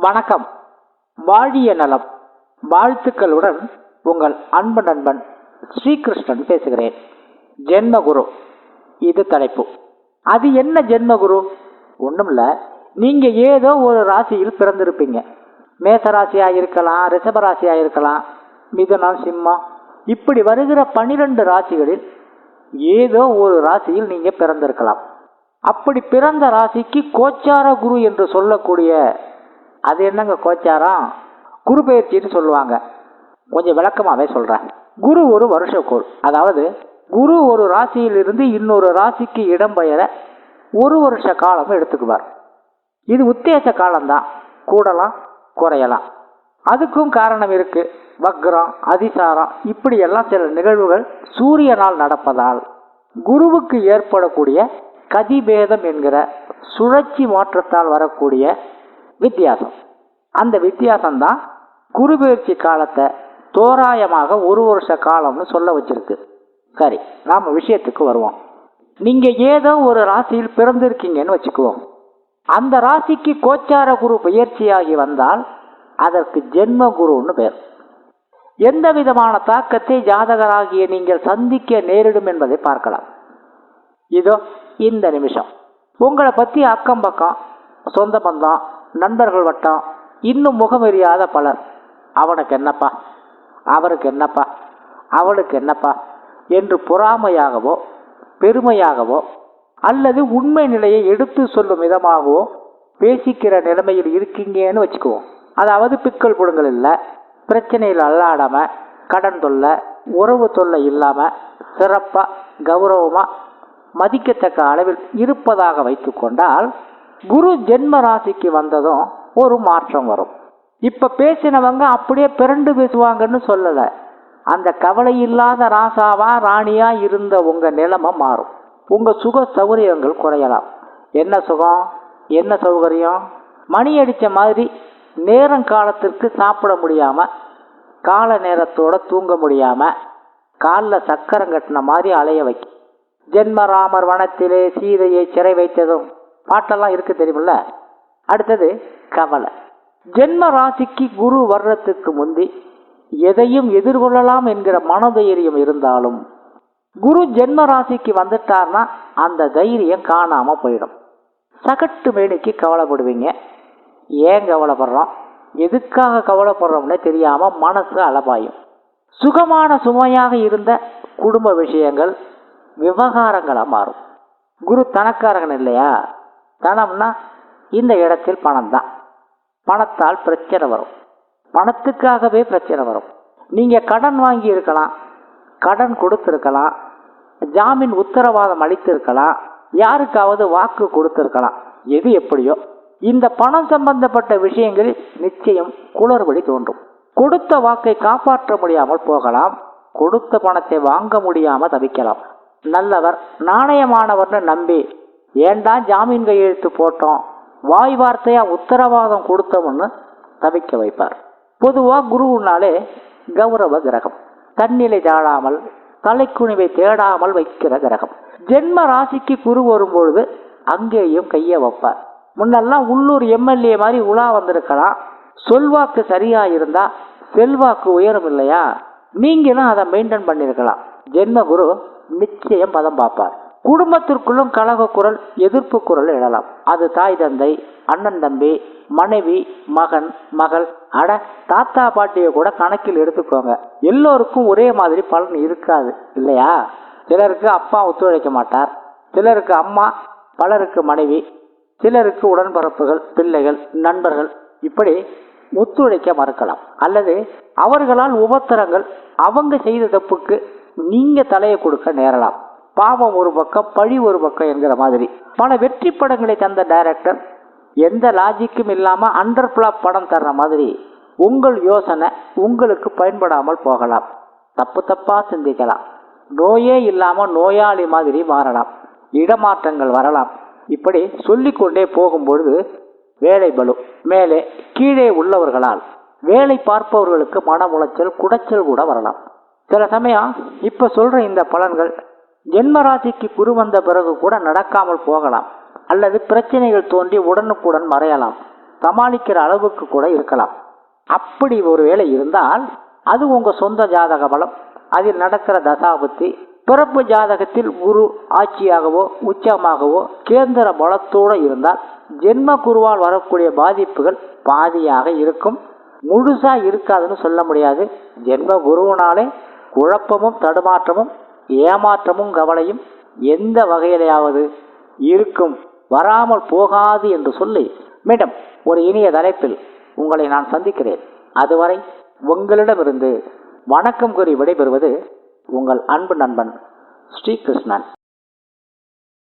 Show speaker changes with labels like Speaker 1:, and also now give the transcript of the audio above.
Speaker 1: வணக்கம். வாழிய நலம். வாழ்த்துக்களுடன் உங்கள் அன்பு நண்பன் ஸ்ரீகிருஷ்ணன் பேசுகிறேன். ஜென்மகுரு இது தலைப்பு. அது என்ன ஜென்மகுரு? ஒன்றும் நீங்கள் ஏதோ ஒரு ராசியில் பிறந்திருப்பீங்க. மேச ராசியாக இருக்கலாம் ரிஷபராசியாக இருக்கலாம் மிதுனம் சிம்மம். இப்படி வருகிற பனிரெண்டு ராசிகளில் ஏதோ ஒரு ராசியில் நீங்கள் பிறந்திருக்கலாம். அப்படி பிறந்த ராசிக்கு கோச்சார குரு என்று சொல்லக்கூடிய அது என்னங்க கோச்சாரம்? குரு பயிற்சின்னு சொல்லுவாங்க. கொஞ்சம் விளக்கமாகவே சொல்கிறேன் குரு ஒரு வருஷக்கோள். அதாவது குரு ஒரு ராசியிலிருந்து இன்னொரு ராசிக்கு இடம்பெயர ஒரு வருஷ காலம் எடுத்துக்குவார். இது உத்தேச காலம்தான். கூடலாம் குறையலாம். அதுக்கும் காரணம் இருக்குது வக்ரம் அதிசாரம் இப்படியெல்லாம் சில நிகழ்வுகள் சூரியனால் நடப்பதால் குருவுக்கு ஏற்படக்கூடிய கதிபேதம் என்கிற சுழற்சி மாற்றத்தால் வரக்கூடிய வித்தியாசம். அந்த வித்தியாசம்தான் குரு பயிற்சி காலத்தை தோராயமாக ஒரு வருஷ காலம்னு சொல்ல வச்சிருக்கு. சரி நாம் விஷயத்துக்கு வருவோம். நீங்கள் ஏதோ ஒரு ராசியில் பிறந்திருக்கீங்கன்னு வச்சுக்குவோம். அந்த ராசிக்கு கோச்சார குரு பயிற்சியாகி வந்தால் அதற்கு ஜென்ம குருன்னு பேர். எந்த விதமான தாக்கத்தை ஜாதகராகிய நீங்கள் சந்திக்க நேரிடும் என்பதை பார்க்கலாம். இதோ இந்த நிமிஷம். உங்களை பற்றி அக்கம் பக்கம் சொந்த பந்தம் நண்பர்கள் வட்டம் இன்னும் முகமறியாத பலர். அவனுக்கு என்னப்பா? அவருக்கு என்னப்பா? அவளுக்கு என்னப்பா? என்று பொறாமையாகவோ பெருமையாகவோ அல்லது உண்மை நிலையை எடுத்து சொல்லும் விதமாகவோ பேசிக்கிற நிலைமையில் இருக்கீங்கன்னு வச்சுக்குவோம். அதாவது பிக்கல் புடுங்கள் இல்லை பிரச்சனையில் அல்லாடாமல் கடன் தொல்லை உறவு தொல்லை இல்லாமல் சிறப்பாக கௌரவமாக மதிக்கத்தக்க அளவில் இருப்பதாக வைத்துக்கொண்டால் குரு ஜென்ம ராசிக்கு வந்ததும் ஒரு மாற்றம் வரும். இப்போ பேசினவங்க அப்படியே பிறண்டு பேசுவாங்கன்னு சொல்லலை. அந்த கவலை இல்லாத ராசாவா ராணியா இருந்த உங்கள் நிலைமை மாறும். உங்கள் சுக சௌகரியங்கள் குறையலாம். என்ன சுகம்? என்ன சௌகரியம்? மணி அடித்த மாதிரி நேரம் காலத்திற்கு சாப்பிட முடியாமல் கால நேரத்தோட தூங்க முடியாமல் காலில் சக்கரம் கட்டின மாதிரி அலைய வைக்கும். ஜென்மராமர் வனத்திலே சீதையை சிறை வைத்ததும் பாட்டெல்லாம் இருக்கு தெரியுமில்ல? அடுத்தது கவலை. ஜென்ம ராசிக்கு குரு வர்றதுக்கு முந்தி எதையும் எதிர்கொள்ளலாம் என்கிற மனதைரியம் இருந்தாலும் குரு ஜென்ம ராசிக்கு வந்துட்டார்னா அந்த தைரியம் காணாம போயிடும். சகட்டு மேனிக்கு கவலைப்படுவீங்க. ஏன் கவலைப்படுறோம்? எதுக்காக கவலைப்படுறோம்னே தெரியாம மனசு அலபாயும். சுகமான சுமையாக இருந்த குடும்ப விஷயங்கள் விவகாரங்களாக மாறும். குரு தனக்காரகன் இல்லையா? தனம்னா இந்த இடத்தில் பணம் தான் பணத்தால் பிரச்சனை வரும். பணத்துக்காகவே பிரச்சனை வரும். நீங்கள் கடன் வாங்கி இருக்கலாம் கடன் கொடுத்துருக்கலாம் ஜாமீன் உத்தரவாதம் அளித்திருக்கலாம் யாருக்காவது வாக்கு கொடுத்துருக்கலாம் எது எப்படியோ. இந்த பணம் சம்பந்தப்பட்ட விஷயங்களில் நிச்சயம் குளறுபடி தோன்றும். கொடுத்த வாக்கை காப்பாற்ற முடியாமல் போகலாம் கொடுத்த பணத்தை வாங்க முடியாமல் தவிக்கலாம். நல்லவர் நாணயமானவர்னு நம்பி ஏண்டா ஜாமீன் கையெழுத்து போட்டோம்? வாய் வார்த்தையா உத்தரவாதம் கொடுத்தவன்னு தவிக்க வைப்பார். பொதுவாக குருவுனாலே கௌரவ கிரகம். தன்னிலை தாழாமல் தலைக்குணிவை தேடாமல் வைக்கிற கிரகம். ஜென்ம ராசிக்கு குரு வரும்பொழுது அங்கேயும் கையை வைப்பார். முன்னெல்லாம் உள்ளூர் எம்எல்ஏ மாதிரி உலா வந்திருக்கலாம். சொல்வாக்கு சரியா இருந்தா செல்வாக்கு உயரும் இல்லையா? நீங்களும் அதை மெயின்டைன் பண்ணியிருக்கலாம் ஜென்ம குரு நிச்சயம் பதம் பார்ப்பார். குடும்பத்திற்குள்ளும் கலக குரல் எதிர்ப்பு குரல் எழலாம். அது தாய் தந்தை அண்ணன் தம்பி மனைவி மகன் மகள் அட தாத்தா பாட்டியை கூட கணக்கில் எடுத்துக்கோங்க. எல்லோருக்கும் ஒரே மாதிரி பலன் இருக்காது இல்லையா? சிலருக்கு அப்பா ஒத்துழைக்க மாட்டார். சிலருக்கு அம்மா பலருக்கு மனைவி சிலருக்கு உடன்பிறப்புகள் பிள்ளைகள் நண்பர்கள். இப்படி ஒத்துழைக்க மறுக்கலாம். அல்லது அவர்களால் உபத்திரங்கள் அவங்க செய்த தப்புக்கு நீங்க தலையை கொடுக்க நேரலாம். பாவம் ஒரு பக்கம் பழி ஒரு பக்கம் என்கிற மாதிரி. பல வெற்றி படங்களை தந்த டைரக்டர் எந்த லாஜிக்கும் இல்லாமல் அண்டர் பிளாப் படம் தர்ற மாதிரி உங்கள் யோசனை உங்களுக்கு பயன்படாமல் போகலாம். தப்பு தப்பாக சிந்திக்கலாம். நோயே இல்லாமல் நோயாளி மாதிரி மாறலாம். இடமாற்றங்கள் வரலாம். இப்படி சொல்லிக்கொண்டே போகும்பொழுது வேலை பலு மேலே கீழே உள்ளவர்களால் வேலை பார்ப்பவர்களுக்கு மன உளைச்சல் குடைச்சல் கூட வரலாம். சில சமயம் இப்போ சொல்கிற இந்த பலன்கள் ஜென்மராசிக்கு குரு வந்த பிறகு கூட நடக்காமல் போகலாம். அல்லது பிரச்சனைகள் தோன்றி உடனுக்குடன் மறையலாம். சமாளிக்கிற அளவுக்கு கூட இருக்கலாம். அப்படி ஒரு வேளை இருந்தால் அது உங்கள் சொந்த ஜாதக பலம். அதில் நடக்கிற தசாபுத்தி பிறப்பு ஜாதகத்தில் குரு ஆட்சியாகவோ உச்சமாகவோ கேந்திர பலத்தோடு இருந்தால் ஜென்ம குருவால் வரக்கூடிய பாதிப்புகள் பாதியாக இருக்கும். முழுசாக இருக்காதுன்னு சொல்ல முடியாது. ஜென்ம குருவினாலே குழப்பமும் தடுமாற்றமும் ஏமாற்றமும் கவலையும் எந்த வகையிலையாவது இருக்கும். வராமல் போகாது என்று சொல்லி மீண்டும் ஒரு இனிய தலைப்பில் உங்களை நான் சந்திக்கிறேன். அதுவரை உங்களிடமிருந்து வணக்கம் கூறி விடைபெறுவது உங்கள் அன்பு நண்பன் ஸ்ரீகிருஷ்ணன்